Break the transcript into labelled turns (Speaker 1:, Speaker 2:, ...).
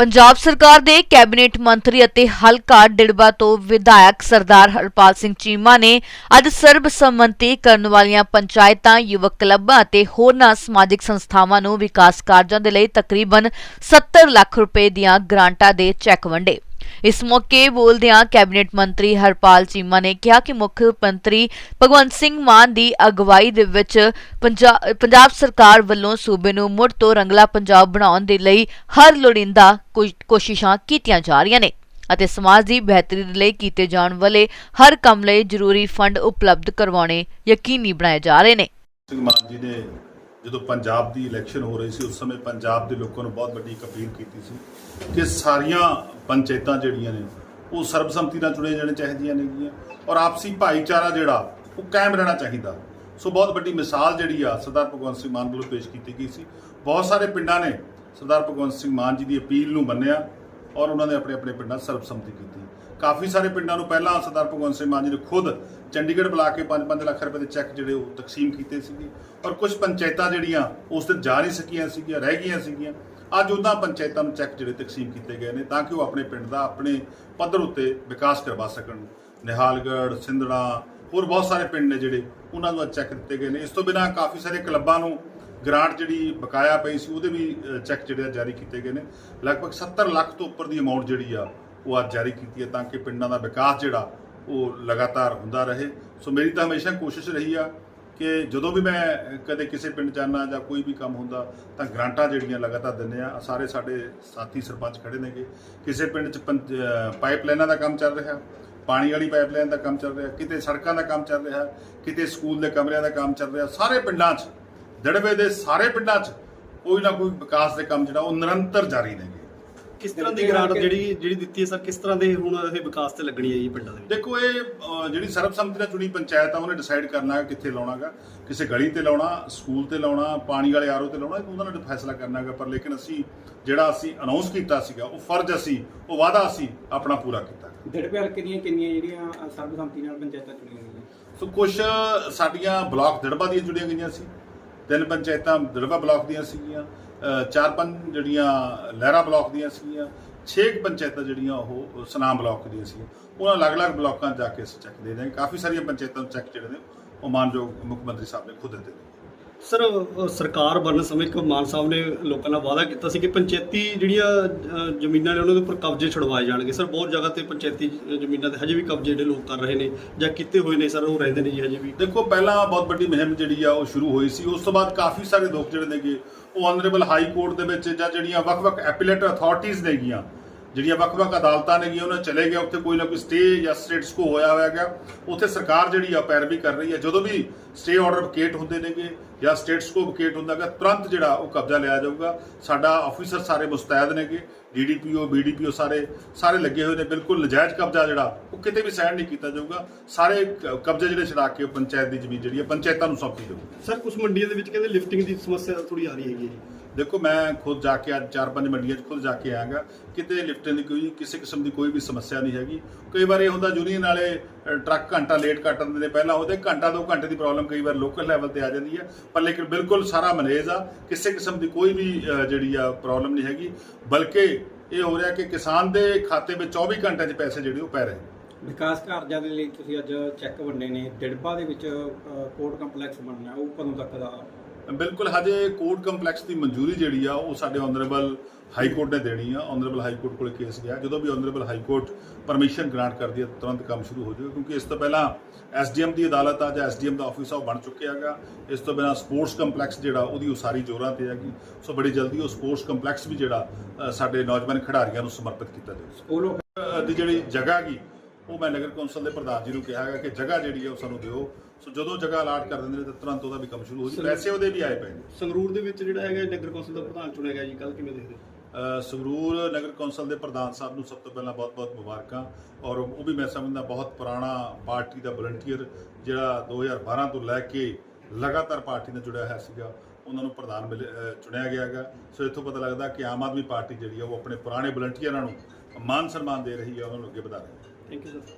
Speaker 1: ਪੰਜਾਬ ਸਰਕਾਰ ਦੇ ਕੈਬਨਿਟ ਮੰਤਰੀ ਅਤੇ ਹਲਕਾ ਡਿੜਬਾ ਤੋਂ ਵਿਧਾਇਕ ਸਰਦਾਰ ਹਰਪਾਲ ਸਿੰਘ ਚੀਮਾ ਨੇ ਅੱਜ ਸਰਬਸੰਮਤੀ ਕਰਨ ਵਾਲੀਆਂ ਪੰਚਾਇਤਾਂ, ਯੁਵਕ ਕਲੱਬਾਂ ਅਤੇ ਹੋਰਨਾਂ ਸਮਾਜਿਕ ਸੰਸਥਾਵਾਂ ਨੂੰ ਵਿਕਾਸ ਕਾਰਜਾਂ ਦੇ ਲਈ ਤਕਰੀਬਨ 70 ਲੱਖ ਰੁਪਏ ਦੀਆਂ ਗ੍ਰਾਂਟਾਂ ਦੇ ਚੈੱਕ ਵੰਡੇ। ਇਸ ਮੌਕੇ ਬੋਲਦਿਆਂ ਕੈਬਨਿਟ ਮੰਤਰੀ ਹਰਪਾਲ ਚੀਮਾ ਨੇ ਕਿਹਾ ਕਿ ਮੁੱਖ ਮੰਤਰੀ ਭਗਵੰਤ ਸਿੰਘ ਮਾਨ ਦੀ ਅਗਵਾਈ ਦੇ ਵਿੱਚ ਪੰਜਾਬ ਸਰਕਾਰ ਵੱਲੋਂ ਸੂਬੇ ਨੂੰ ਮੁੜ ਤੋਂ ਰੰਗਲਾ ਪੰਜਾਬ ਬਣਾਉਣ ਦੇ ਲਈ ਹਰ ਲੋੜੀਂਦਾ ਕੋਸ਼ਿਸ਼ਾਂ ਕੀਤੀਆਂ ਜਾ ਰਹੀਆਂ ਨੇ ਅਤੇ ਸਮਾਜ ਦੀ ਬਿਹਤਰੀ ਲਈ ਕੀਤੇ ਜਾਣ ਵਾਲੇ ਹਰ ਕੰਮ ਲਈ ਜ਼ਰੂਰੀ ਫੰਡ ਉਪਲਬਧ ਕਰਵਾਉਣੇ ਯਕੀਨੀ ਬਣਾਏ ਜਾ ਰਹੇ ਨੇ।
Speaker 2: ਸਿੰਘ ਮਾਨ ਜੀ ਨੇ ਜਦੋਂ ਪੰਜਾਬ ਦੀ ਇਲੈਕਸ਼ਨ ਹੋ ਰਹੀ ਸੀ, ਉਸ ਸਮੇਂ ਪੰਜਾਬ ਦੇ ਲੋਕਾਂ ਨੂੰ ਬਹੁਤ ਵੱਡੀ ਅਪੀਲ ਕੀਤੀ ਸੀ ਕਿ ਸਾਰੀਆਂ ਪੰਚਾਇਤਾਂ ਜਿਹੜੀਆਂ ਨੇ, ਉਹ ਸਰਬਸੰਮਤੀ ਨਾਲ ਚੁਣੇ ਜਾਣੇ ਚਾਹੀਦੀਆਂ ਨੇਗੀਆਂ ਔਰ ਆਪਸੀ ਭਾਈਚਾਰਾ ਜਿਹੜਾ, ਉਹ ਕਾਇਮ ਰਹਿਣਾ ਚਾਹੀਦਾ। ਸੋ ਬਹੁਤ ਵੱਡੀ ਮਿਸਾਲ ਜਿਹੜੀ ਆ ਸਰਦਾਰ ਭਗਵੰਤ ਸਿੰਘ ਮਾਨ ਵੱਲੋਂ ਪੇਸ਼ ਕੀਤੀ ਗਈ ਸੀ। ਬਹੁਤ ਸਾਰੇ ਪਿੰਡਾਂ ਨੇ ਸਰਦਾਰ ਭਗਵੰਤ ਸਿੰਘ ਮਾਨ ਜੀ ਦੀ ਅਪੀਲ ਨੂੰ ਮੰਨਿਆ ਔਰ ਉਹਨਾਂ ਨੇ ਆਪਣੇ ਆਪਣੇ ਪਿੰਡਾਂ ਸਰਬਸੰਮਤੀ ਕੀਤੀ। ਕਾਫੀ ਸਾਰੇ ਪਿੰਡਾਂ ਨੂੰ ਪਹਿਲਾਂ ਸਰਦਾਰ ਭਗਵੰਤ ਸਿੰਘ ਮਾਨ ਜੀ ਨੇ ਖੁਦ ਚੰਡੀਗੜ੍ਹ ਬੁਲਾ ਕੇ 5-5 ਲੱਖ ਰੁਪਏ ਦੇ ਚੈੱਕ ਜਿਹੜੇ ਉਹ ਤਕਸੀਮ ਕੀਤੇ ਸੀਗੇ ਔਰ ਕੁਝ ਪੰਚਾਇਤਾਂ ਜਿਹੜੀਆਂ, ਉਸ ਦਿਨ ਜਾ ਨਹੀਂ ਸਕੀਆਂ ਸੀਗੀਆਂ, ਰਹਿ ਗਈਆਂ ਸੀਗੀਆਂ। ਅੱਜ ਉਹਨਾਂ ਪੰਚਾਇਤਾਂ ਨੂੰ ਚੈੱਕ ਜਿਹੜੇ ਤਕਸੀਮ ਕੀਤੇ ਗਏ ਨੇ ਤਾਂ ਕਿ ਉਹ ਆਪਣੇ ਪਿੰਡ ਦਾ ਆਪਣੇ ਪੱਧਰ ਉੱਤੇ ਵਿਕਾਸ ਕਰਵਾ ਸਕਣ। ਨਿਹਾਲਗੜ੍ਹ, ਸਿੰਧੜਾ, ਹੋਰ ਬਹੁਤ ਸਾਰੇ ਪਿੰਡ ਨੇ ਜਿਹੜੇ ਉਹਨਾਂ ਨੂੰ ਅੱਜ ਚੈੱਕ ਦਿੱਤੇ ਗਏ ਨੇ। ਇਸ ਤੋਂ ਬਿਨਾਂ ਕਾਫੀ ਸਾਰੇ ਕਲੱਬਾਂ ਨੂੰ ਗ੍ਰਾਂਟ ਜਿਹੜੀ ਬਕਾਇਆ ਪਈ ਸੀ, ਉਹਦੇ ਵੀ ਚੈੱਕ ਜਿਹੜੇ ਆ ਜਾਰੀ ਕੀਤੇ ਗਏ ਨੇ। ਲਗਭਗ 70 ਲੱਖ ਤੋਂ ਉੱਪਰ ਦੀ ਅਮਾਉਂਟ ਜਿਹੜੀ ਆ, ਉਹ ਅੱਜ ਜਾਰੀ ਕੀਤੀ ਹੈ ਤਾਂ ਕਿ ਪਿੰਡਾਂ ਦਾ ਵਿਕਾਸ ਜਿਹੜਾ, ਉਹ ਲਗਾਤਾਰ ਹੁੰਦਾ ਰਹੇ। ਸੋ ਮੇਰੀ ਤਾਂ ਹਮੇਸ਼ਾ ਕੋਸ਼ਿਸ਼ ਰਹੀ ਆ ਕਿ ਜਦੋਂ ਵੀ ਮੈਂ ਕਦੇ ਕਿਸੇ ਪਿੰਡ ਜਾਣਾ ਜਾਂ ਕੋਈ ਵੀ ਕੰਮ ਹੁੰਦਾ ਤਾਂ ਗ੍ਰਾਂਟਾਂ ਜਿਹੜੀਆਂ ਲਗਾਤਾਰ ਦਿੰਦੇ ਆ ਸਾਰੇ ਸਾਡੇ ਸਾਥੀ ਸਰਪੰਚ ਖੜੇ ਨੇਗੇ। ਕਿਸੇ ਪਿੰਡ 'ਚ ਪੰਚ- ਅ, ਦਾ ਕੰਮ ਚੱਲ ਰਿਹਾ ਪਾਣੀ ਵਾਲੀ ਪਾਈਪਲਾਈਨ ਦਾ ਕੰਮ ਚੱਲ ਰਿਹਾ ਕਿਤੇ ਸੜਕਾਂ ਦਾ ਕੰਮ ਚੱਲ ਰਿਹਾ ਕਿਤੇ ਸਕੂਲ ਦੇ ਕਮਰਿਆਂ ਦਾ ਕੰਮ ਚੱਲ ਰਿਹਾ ਸਾਰੇ ਪਿੰਡਾਂ 'ਚ ਦੜਵੇ ਦੇ ਸਾਰੇ ਪਿੰਡਾਂ 'ਚ ਕੋਈ ਨਾ ਕੋਈ ਵਿਕਾਸ ਦੇ ਕੰਮ ਜਿਹੜਾ ਉਹ ਨਿਰੰਤਰ ਜਾਰੀ ਨੇਗੇ।
Speaker 3: ਕਿਸ ਤਰ੍ਹਾਂ ਦੀ ਗ੍ਰਾਂਟ ਜਿਹੜੀ ਜਿਹੜੀ ਦਿੱਤੀ ਹੈ ਸਰ? ਕਿਸ ਤਰ੍ਹਾਂ ਦੇ ਹੁਣ ਇਹ ਵਿਕਾਸ ਤੇ ਲੱਗਣੀ ਹੈ ਜੀ ਪਿੰਡਾਂ ਦੇ ਵਿੱਚ?
Speaker 2: ਦੇਖੋ ਇਹ ਜਿਹੜੀ ਸਰਬਸੰਮਤੀ ਨਾਲ ਚੁਣੀ ਪੰਚਾਇਤ ਆ ਉਹਨੇ ਡਿਸਾਈਡ ਕਰਨਾ ਹੈ ਕਿੱਥੇ ਲਾਉਣਾਗਾ। ਕਿਸੇ ਗਲੀ ਤੇ ਲਾਉਣਾ ਸਕੂਲ ਤੇ ਲਾਉਣਾ ਪਾਣੀ ਵਾਲੇ ਆਰੋ ਤੇ ਲਾਉਣਾ ਇਹ ਉਹਨਾਂ ਨੇ ਫੈਸਲਾ ਕਰਨਾਗਾ। ਪਰ ਲੇਕਿਨ ਅਸੀਂ ਜਿਹੜਾ ਅਸੀਂ ਅਨਾਉਂਸ ਕੀਤਾ ਸੀਗਾ ਉਹ ਫਰਜ਼ ਅਸੀਂ ਉਹ ਵਾਅਦਾ ਅਸੀਂ ਆਪਣਾ ਪੂਰਾ ਕੀਤਾ।
Speaker 4: ਦਿੜਪੇ ਹਲਕੇ ਦੀਆਂ ਕਿੰਨੀਆਂ ਜਿਹੜੀਆਂ ਅ, ਸਰਬਸੰਮਤੀ ਨਾਲ ਪੰਚਾਇਤਾਂ ਚੁਣੀਆਂ ਗਈਆਂ?
Speaker 2: ਸੋ ਕੁਝ ਸਾਡੀਆਂ ਬਲਾਕ ਦੜਬਾ ਦੀਆਂ ਜੁੜੀਆਂ ਗਈਆਂ ਸੀ। ਤਿੰਨ ਪੰਚਾਇਤਾਂ ਦੜਬਾ ਬਲਾਕ ਦੀਆਂ ਸੀਗੀਆਂ। ਚਾਰ ਪੰਜ ਜਿਹੜੀਆਂ ਲਹਿਰਾ ਬਲਾਕ ਦੀਆਂ ਸੀਗੀਆਂ, ਛੇ ਕੁ ਪੰਚਾਇਤਾਂ ਜਿਹੜੀਆਂ ਉਹ ਸਨਾਮ ਬਲਾਕ ਦੀਆਂ ਸੀ ਉਹਨਾਂ ਅਲੱਗ-ਅਲੱਗ ਬਲਾਕਾਂ 'ਚ ਜਾ ਕੇ ਅਸੀਂ ਚੈੱਕ ਦੇ ਰਹੇ ਹਾਂ। ਕਾਫੀ ਸਾਰੀਆਂ ਪੰਚਾਇਤਾਂ ਨੂੰ ਚੈੱਕ ਜਿਹੜੇ ਨੇ, ਉਹ ਮਾਨਯੋਗ ਮੁੱਖ ਮੰਤਰੀ ਸਾਹਿਬ ਨੇ ਖੁਦ ਦਿੱਤੇ। ਨੇ
Speaker 3: ਸਰ ਸਰਕਾਰ ਬਣਨ ਸਮੇਂ ਇੱਕ ਮਾਨ ਸਾਹਿਬ ਨੇ ਲੋਕਾਂ ਨਾਲ ਵਾਅਦਾ ਕੀਤਾ ਸੀ ਕਿ ਪੰਚਾਇਤੀ ਜਿਹੜੀਆਂ ਜ਼ਮੀਨਾਂ ਨੇ ਉਹਨਾਂ ਦੇ ਉੱਪਰ ਕਬਜ਼ੇ ਛੁਡਵਾਏ ਜਾਣਗੇ। ਸਰ, ਬਹੁਤ ਜਗ੍ਹਾ ਤੇ ਪੰਚਾਇਤੀ ਜ਼ਮੀਨਾਂ ਤੇ ਹਜੇ ਵੀ ਕਬਜ਼ੇ ਜਿਹੜੇ ਲੋਕ ਕਰ ਰਹੇ ਨੇ ਜਾਂ ਕੀਤੇ ਹੋਏ ਨੇ, ਸਰ, ਉਹ ਰਹਿੰਦੇ ਨੇ ਜੀ ਹਜੇ ਵੀ।
Speaker 2: ਦੇਖੋ, ਪਹਿਲਾਂ ਬਹੁਤ ਵੱਡੀ ਮੁਹਿੰਮ ਜਿਹੜੀ ਆ, ਉਹ ਸ਼ੁਰੂ ਹੋਈ ਸੀ। ਉਸ ਤੋਂ ਬਾਅਦ ਕਾਫੀ ਸਾਰੇ ਲੋਕ ਜਿਹੜੇ ਨੇਗੇ, ਉਹ ਆਨਰੇਬਲ ਹਾਈ ਕੋਰਟ ਦੇ ਵਿੱਚ ਜਾਂ ਜਿਹੜੀਆਂ ਵੱਖ-ਵੱਖ ਐਪੀਲੇਟ ਅਥਾਰਟੀਆਂ ਨੇਗੀਆਂ ਜਿਹੜੀਆਂ ਵੱਖ-ਵੱਖ ਅਦਾਲਤਾਂ ਨੇਗੀਆਂ, ਉਹਨਾਂ ਚਲੇ ਗਏ, ਉੱਥੇ ਕੋਈ ਨਾ ਕੋਈ ਸਟੇ ਜਾਂ ਸਟੇਟਸ ਕੋ ਹੋਇਆ ਹੋਇਆ ਗਿਆ ਉੱਥੇ ਸਰਕਾਰ ਜਿਹੜੀ ਆ, ਪੈਰਵੀ ਕਰ ਰਹੀ ਹੈ। ਜਦੋਂ ਵੀ ਸਟੇ ਆਰਡਰ ਵਕੇਟ ਹੁੰਦੇ ਨੇਗੇ ਜਾਂ ਸਟੇਟਸ ਕੋ ਵਕੇਟ ਹੁੰਦਾਗਾ ਤੁਰੰਤ ਜਿਹੜਾ ਉਹ ਕਬਜ਼ਾ ਲਿਆ ਜਾਊਗਾ। ਸਾਡਾ ਆਫੀਸਰ ਸਾਰੇ ਮੁਸਤੈਦ ਨੇਗੇ ਡੀਡੀਪੀਓ ਬੀਡੀਪੀਓ ਸਾਰੇ ਸਾਰੇ ਲੱਗੇ ਹੋਏ ਨੇ, ਬਿਲਕੁਲ ਨਜਾਇਜ਼ ਕਬਜ਼ਾ ਜਿਹੜਾ, ਉਹ ਕਿਤੇ ਵੀ ਸਹਿਣ ਨਹੀਂ ਕੀਤਾ ਜਾਊਗਾ। ਸਾਰੇ ਕ- ਕਬਜ਼ੇ ਜਿਹੜੇ ਛਡਾ ਕੇ ਉਹ ਪੰਚਾਇਤ ਦੀ ਜ਼ਮੀਨ ਜਿਹੜੀ ਹੈ, ਪੰਚਾਇਤਾਂ ਨੂੰ ਸੌਂਪੀ ਜਾਊਗੀ।
Speaker 3: ਸਰ ਕੁਝ ਮੰਡੀਆਂ ਦੇ ਵਿੱਚ ਕਹਿੰਦੇ ਲਿਫਟਿੰਗ ਦੀ ਸਮੱਸਿਆ ਥੋੜੀ ਆ ਰਹੀ ਹੈਗੀ ਹੈ ਜੀ।
Speaker 2: ਦੇਖੋ, ਮੈਂ ਖੁਦ ਜਾ ਕੇ ਅੱਜ ਚਾਰ ਪੰਜ ਮੰਡੀਆਂ 'ਚ ਖੁਦ ਜਾ ਕੇ ਆਇਆਗਾ। ਕਿਤੇ ਲਿਫਟਿੰਗ ਦੀ ਕੋਈ ਕਿਸੇ ਕਿਸਮ ਦੀ ਕੋਈ ਵੀ ਸਮੱਸਿਆ ਨਹੀਂ ਹੈਗੀ। ਕਈ ਵਾਰ ਇਹ ਹੁੰਦਾ ਯੂਨੀਅਨ ਵਾਲੇ ਟਰੱਕ ਘੰਟਾ ਲੇਟ ਕੱਟ ਦਿੰਦੇ ਨੇ। ਪਹਿਲਾਂ ਉਹਦੇ ਘੰਟਾ, ਦੋ ਘੰਟੇ ਦੀ ਪ੍ਰੋਬਲਮ ਕਈ ਵਾਰ ਲੋਕਲ ਲੈਵਲ ਤੇ ਆ ਜਾਂਦੀ ਹੈ। ਪਰ ਲੇਕਿਨ ਬਿਲਕੁਲ ਸਾਰਾ ਮੈਨੇਜ ਆ। ਕਿਸੇ ਕਿਸਮ ਦੀ ਕੋਈ ਵੀ ਜਿਹੜੀ ਆ ਪ੍ਰੋਬਲਮ ਨਹੀਂ ਹੈਗੀ। ਬਲਕਿ ਇਹ ਹੋ ਰਿਹਾ ਕਿ ਕਿਸਾਨ ਦੇ ਖਾਤੇ ਵਿੱਚ 24 ਘੰਟਿਆਂ 'ਚ ਪੈਸੇ ਜਿਹੜੇ ਉਹ ਪੈ ਰਹੇ
Speaker 4: ਵਿਕਾਸ ਕਾਰਜਾਂ ਦੇ ਲਈ ਤੁਸੀਂ ਅੱਜ ਚੈੱਕ ਵੰਡੇ ਨੇ। ਦਿੜਪਾ ਦੇ ਵਿੱਚ ਕੋਰਟ ਕੰਪਲੈਕਸ ਬਣਨਾ, ਉਹ ਕਦੋਂ ਤੱਕ ਦਾ
Speaker 2: ਬਿਲਕੁਲ ਹਜੇ ਕੋਰਟ ਕੰਪਲੈਕਸ ਦੀ ਮਨਜ਼ੂਰੀ ਜਿਹੜੀ ਆ ਉਹ ਸਾਡੇ ਆਨਰੇਬਲ ਹਾਈ ਕੋਰਟ ਨੇ ਦੇਣੀ ਆ। ਆਨਰੇਬਲ ਹਾਈ ਕੋਰਟ ਕੋਲ ਕੇਸ ਗਿਆ। ਜਦੋਂ ਵੀ honourable high court permission grant ਕਰਦੀ ਹੈ ਤੁਰੰਤ ਕੰਮ ਸ਼ੁਰੂ ਹੋ ਜਾਊਗਾ ਕਿਉਂਕਿ ਇਸ ਤੋਂ ਪਹਿਲਾਂ ਐਸਡੀਐਮ ਦੀ ਅਦਾਲਤ ਆ ਜਾਂ ਐਸਡੀਐਮ ਦਾ ਆਫਿਸ ਆ ਉਹ ਬਣ ਚੁੱਕਿਆ ਹੈਗਾ। ਇਸ ਤੋਂ ਬਿਨਾਂ ਸਪੋਰਟਸ ਕੰਪਲੈਕਸ ਜਿਹੜਾ ਉਹਦੀ ਉਸਾਰੀ ਜ਼ੋਰਾਂ ਤੇ ਹੈਗੀ। ਸੋ ਬੜੀ ਜਲਦੀ ਉਹ ਸਪੋਰਟਸ ਕੰਪਲੈਕਸ ਵੀ ਜਿਹੜਾ ਸਾਡੇ ਨੌਜਵਾਨ ਖਿਡਾਰੀਆਂ ਨੂੰ ਸਮਰਪਿਤ ਕੀਤਾ ਜਾਊਗਾ।
Speaker 4: ਆਫ
Speaker 2: ਅ, ਦੀ ਜਿਹੜੀ ਜਗ੍ਹਾ ਗੀ ਉਹ ਮੈਂ ਨਗਰ ਕੌਂਸਲ ਦੇ ਪ੍ਰਧਾਨ ਜੀ ਨੂੰ ਕਿਹਾ ਹੈਗਾ ਕਿ ਜਗ੍ਹਾ ਜਿਹੜੀ ਹੈ ਉਹ ਸਾਨੂੰ ਦਿਓ। ਸੋ ਜਦੋਂ ਜਗ੍ਹਾ ਅਲਾਟ ਕਰ ਦਿੰਦੇ ਨੇ ਤਾਂ ਤੁਰੰਤ ਉਹਦਾ ਵੀ ਕੰਮ ਸ਼ੁਰੂ ਹੋ ਜੂ ਪੈਸੇ ਉਹਦੇ ਵੀ ਆਏ ਪਏ ਨੇ।
Speaker 3: ਸੰਗਰੂਰ ਦੇ ਵਿੱਚ ਜਿਹੜਾ ਹੈਗਾ ਨਗਰ ਕੌਂਸਲ ਦਾ ਪ੍ਰਧਾਨ ਚੁਣਿਆ ਗਿਆ ਜੀ ਕੱਲ ਕਿਵੇਂ ਦੇਖਦੇ
Speaker 2: ਸੰਗਰੂਰ ਨਗਰ ਕੌਂਸਲ ਦੇ ਪ੍ਰਧਾਨ ਸਾਹਿਬ ਨੂੰ ਸਭ ਤੋਂ ਪਹਿਲਾਂ ਬਹੁਤ-ਬਹੁਤ ਮੁਬਾਰਕਾਂ। ਔਰ ਉਹ ਵੀ ਮੈਂ ਸਮਝਦਾ ਬਹੁਤ ਪੁਰਾਣਾ ਪਾਰਟੀ ਦਾ ਵਲੰਟੀਅਰ ਜਿਹੜਾ 2012 ਤੋਂ ਲੈ ਕੇ ਲਗਾਤਾਰ ਪਾਰਟੀ ਨਾਲ ਜੁੜਿਆ ਹੋਇਆ ਸੀਗਾ ਉਹਨਾਂ ਨੂੰ ਪ੍ਰਧਾਨ ਚੁਣਿਆ ਗਿਆ ਹੈਗਾ। ਸੋ ਇੱਥੋਂ ਪਤਾ ਲੱਗਦਾ ਕਿ ਆਮ ਆਦਮੀ ਪਾਰਟੀ ਜਿਹੜੀ ਆ ਉਹ ਆਪਣੇ ਪੁਰਾਣੇ ਵਲੰਟੀਅਰਾਂ ਨੂੰ ਮਾਨ ਸਨਮਾਨ ਦੇ ਰਹੀ ਹੈ ਉਹਨਾਂ ਨੂੰ ਅੱਗੇ ਵਧਾ ਰਹੀ ਹੈ
Speaker 3: Thank you.